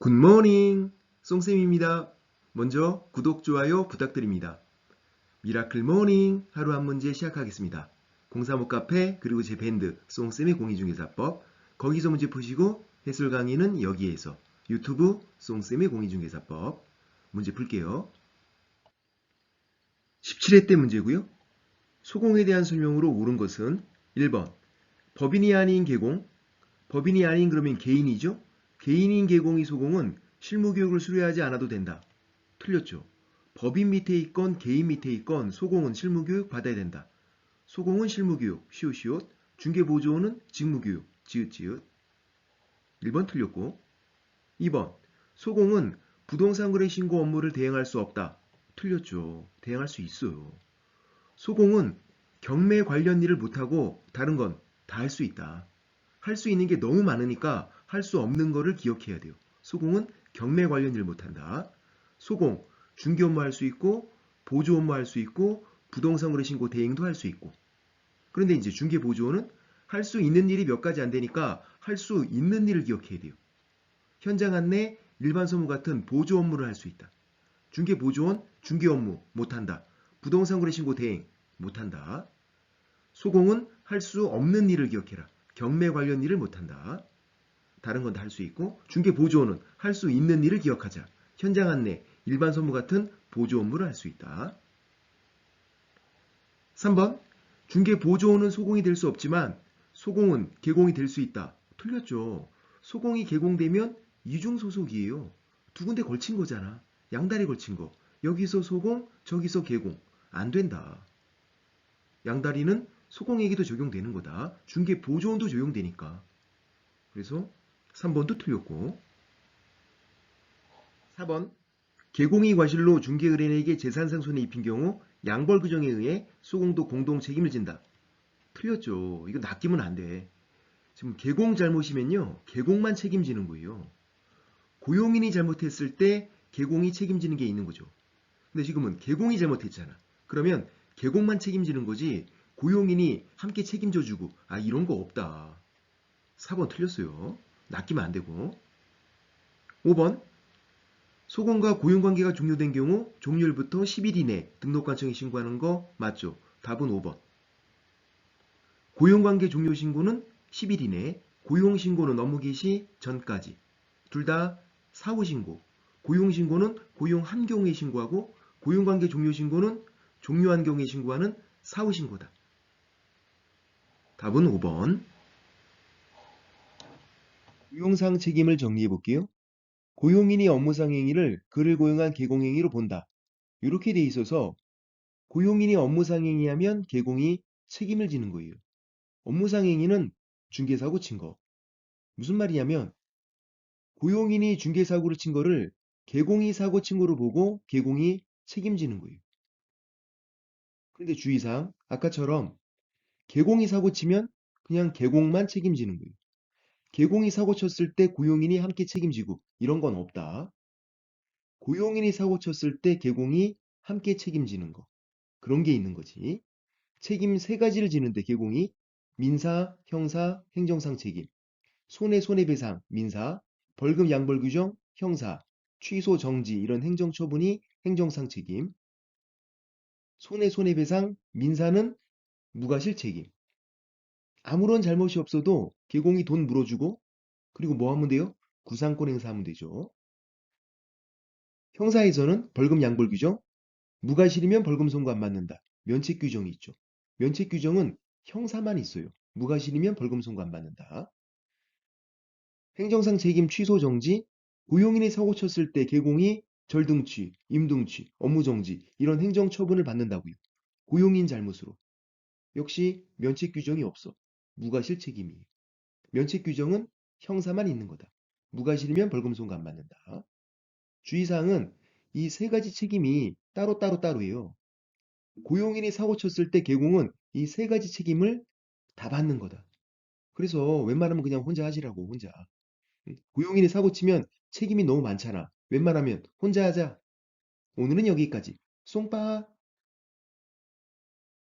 굿모닝 송쌤입니다. 먼저 구독, 좋아요 부탁드립니다. 미라클 모닝 하루 한 문제 시작하겠습니다. 035 카페 그리고 제 밴드 송쌤의 공인중개사법 거기서 문제 푸시고 해설 강의는 여기에서 유튜브 송쌤의 공인중개사법 문제 풀게요. 17회 때 문제고요. 소공에 대한 설명으로 옳은 것은 1번 법인이 아닌 개공 법인이 아닌 그러면 개인이죠. 개인인 개공이 소공은 실무교육을 수료하지 않아도 된다. 틀렸죠. 법인 밑에 있건 개인 밑에 있건 소공은 실무교육 받아야 된다. 소공은 실무교육, 시옷시옷, 중개보조원은 직무교육, 지읒지읒. 1번 틀렸고 2번 소공은 부동산 거래 신고 업무를 대행할 수 없다. 틀렸죠. 대행할 수 있어요. 소공은 경매 관련 일을 못하고 다른 건 다 할 수 있다. 할 수 있는 게 너무 많으니까 할 수 없는 거를 기억해야 돼요. 소공은 경매 관련 일 못한다. 소공, 중개 업무 할 수 있고 보조 업무 할 수 있고 부동산 거래 신고 대행도 할 수 있고 그런데 이제 중개 보조원은 할 수 있는 일이 몇 가지 안 되니까 할 수 있는 일을 기억해야 돼요. 현장 안내, 일반 소무 같은 보조 업무를 할 수 있다. 중개 보조원, 중개 업무 못한다. 부동산 거래 신고 대행 못한다. 소공은 할 수 없는 일을 기억해라. 경매 관련 일을 못한다. 다른 건 다 할 수 있고 중개 보조원은 할 수 있는 일을 기억하자. 현장 안내, 일반 선무 같은 보조 업무를 할 수 있다. 3번 중개 보조원은 소공이 될 수 없지만 소공은 개공이 될 수 있다. 틀렸죠. 소공이 개공되면 이중 소속이에요. 두 군데 걸친 거잖아. 양다리 걸친 거. 여기서 소공, 저기서 개공. 안 된다. 양다리는 소공에게도 적용되는 거다. 중개 보조원도 적용되니까. 그래서 3번도 틀렸고 4번 개공이 과실로 중개의뢰인에게 재산상 손해 입힌 경우 양벌 규정에 의해 소공도 공동 책임을 진다. 틀렸죠. 이거 낚이면 안 돼. 지금 개공 잘못이면요. 개공만 책임지는 거예요. 고용인이 잘못했을 때 개공이 책임지는 게 있는 거죠. 근데 지금은 개공이 잘못했잖아. 그러면 개공만 책임지는 거지 고용인이 함께 책임져 주고 아 이런 거 없다. 4번 틀렸어요. 낚이면 안 되고. 5번 소공과 고용관계가 종료된 경우 종료일부터 10일 이내 등록관청에 신고하는 거 맞죠? 답은 5번. 고용관계 종료 신고는 10일 이내 고용신고는 업무 개시 전까지. 둘 다 사후 신고. 고용신고는 고용한 경우에 신고하고 고용관계 종료 신고는 종료한 경우에 신고하는 사후 신고다. 답은 5번 고용상 책임을 정리해 볼게요. 고용인이 업무상 행위를 그를 고용한 개공행위로 본다. 이렇게 돼 있어서 고용인이 업무상 행위하면 개공이 책임을 지는 거예요. 업무상 행위는 중개사고 친 거. 무슨 말이냐면 고용인이 중개사고를 친 거를 개공이 사고 친 거로 보고 개공이 책임지는 거예요. 그런데 주의사항 아까처럼 개공이 사고 치면 그냥 개공만 책임지는 거예요. 개공이 사고 쳤을 때 고용인이 함께 책임지고 이런 건 없다. 고용인이 사고 쳤을 때 개공이 함께 책임지는 거. 그런 게 있는 거지. 책임 세 가지를 지는데 개공이 민사, 형사, 행정상 책임. 손해 손해배상, 민사, 벌금 양벌 규정, 형사, 취소 정지 이런 행정 처분이 행정상 책임. 손해 손해배상, 민사는 무과실 책임. 아무런 잘못이 없어도 개공이 돈 물어주고 그리고 뭐 하면 돼요? 구상권 행사하면 되죠. 형사에서는 벌금 양벌 규정, 무과실이면 벌금 선고 안 받는다. 면책 규정이 있죠. 면책 규정은 형사만 있어요. 무과실이면 벌금 선고 안 받는다. 행정상 책임 취소 정지, 고용인이 사고 쳤을 때 개공이 절등취, 임등취, 업무정지 이런 행정 처분을 받는다고요. 고용인 잘못으로. 역시 면책 규정이 없어. 무과실 책임이에요. 면책 규정은 형사만 있는 거다. 무과실이면 벌금 선고 안 받는다. 주의사항은 이 세 가지 책임이 따로따로 따로예요. 고용인이 사고 쳤을 때 개공은 이 세 가지 책임을 다 받는 거다. 그래서 웬만하면 그냥 혼자 하시라고 혼자. 고용인이 사고 치면 책임이 너무 많잖아. 웬만하면 혼자 하자. 오늘은 여기까지. 쏭빠